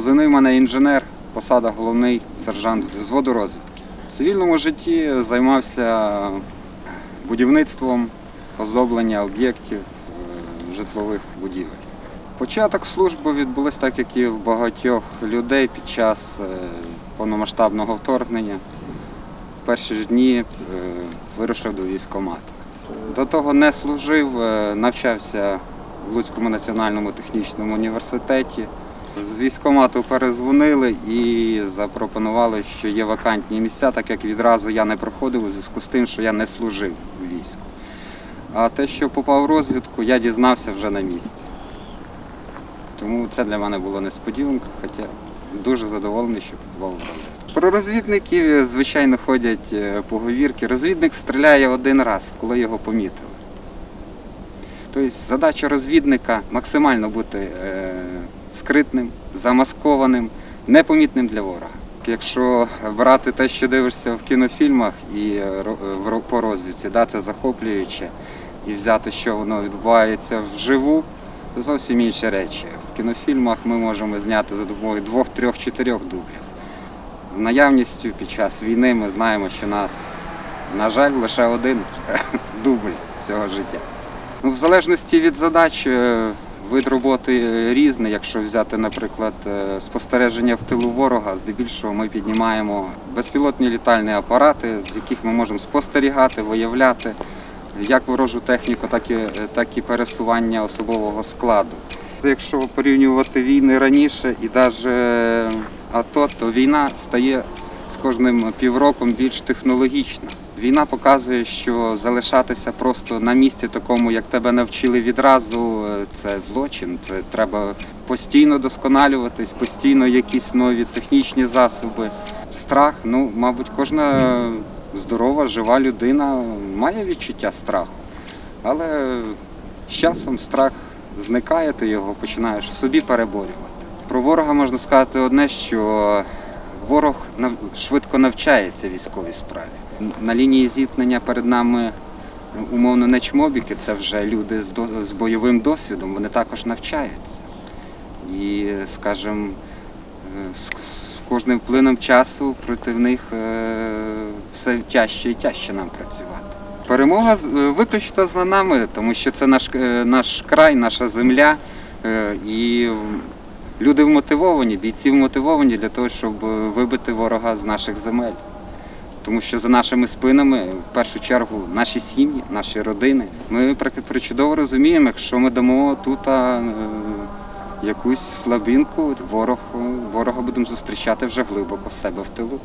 Позивний в мене інженер, посада головний сержант з водорозвідки. В цивільному житті займався будівництвом, оздоблення об'єктів е, житлових будівель. Початок служби відбулось так, як і в багатьох людей під час е, повномасштабного вторгнення. В перші ж дні е, вирушив до військкомату. До того не служив, навчався в Луцькому національному технічному університеті. З військкомату перезвонили і запропонували, що є вакантні місця, так як відразу я не проходив у зв'язку з тим, що я не служив у війську. А те, що попав в розвідку, я дізнався вже на місці. Тому це для мене було несподіванка, хоча дуже задоволений, що попав в розвідку. Про розвідників, звичайно, ходять е, поговірки. Розвідник стріляє один раз, коли його помітили. Тобто задача розвідника максимально бути е, скритним, замаскованим, непомітним для ворога. Якщо брати те, що дивишся в кінофільмах і е, ро- по розвідці, да, це захоплююче, і взяти, що воно відбувається вживу, це зовсім інші речі. В кінофільмах ми можемо зняти за допомогою двох, трьох, чотирьох дублів. Наявністю під час війни ми знаємо, що нас, на жаль, лише один дубль цього життя. Ну, в залежності від задач е, вид роботи різний. Якщо взяти, наприклад, е, спостереження в тилу ворога, здебільшого ми піднімаємо безпілотні літальні апарати, з яких ми можемо спостерігати, виявляти як ворожу техніку, так і, е, так і пересування особового складу. Якщо порівнювати війни раніше і навіть АТО, то війна стає з кожним півроком більш технологічна. Війна показує, що залишатися просто на місці такому, як тебе навчили відразу, е, це злочин. Це треба постійно досконалюватись, постійно якісь нові технічні засоби. Страх, ну, мабуть, кожна здорова, жива людина має відчуття страху. Але з часом страх зникає, ти його починаєш собі переборювати. Про ворога можна сказати одне, що ворог швидко навчається військовій справі. На лінії зіткнення перед нами умовно не чмобіки, це вже люди з, до- з бойовим досвідом, вони також навчаються. І, скажімо, е, з, з кожним плином часу проти них е, все тяжче і тяжче нам працювати. Перемога е, виключно за нами, тому що це наш, наш край, наша земля. І люди вмотивовані, бійці вмотивовані для того, щоб вибити ворога з наших земель. Тому що за нашими спинами, в першу чергу, наші сім'ї, наші родини. Ми причудово розуміємо, якщо ми дамо тут е, якусь слабінку, ворог, ворога будемо зустрічати вже глибоко в себе в тилу.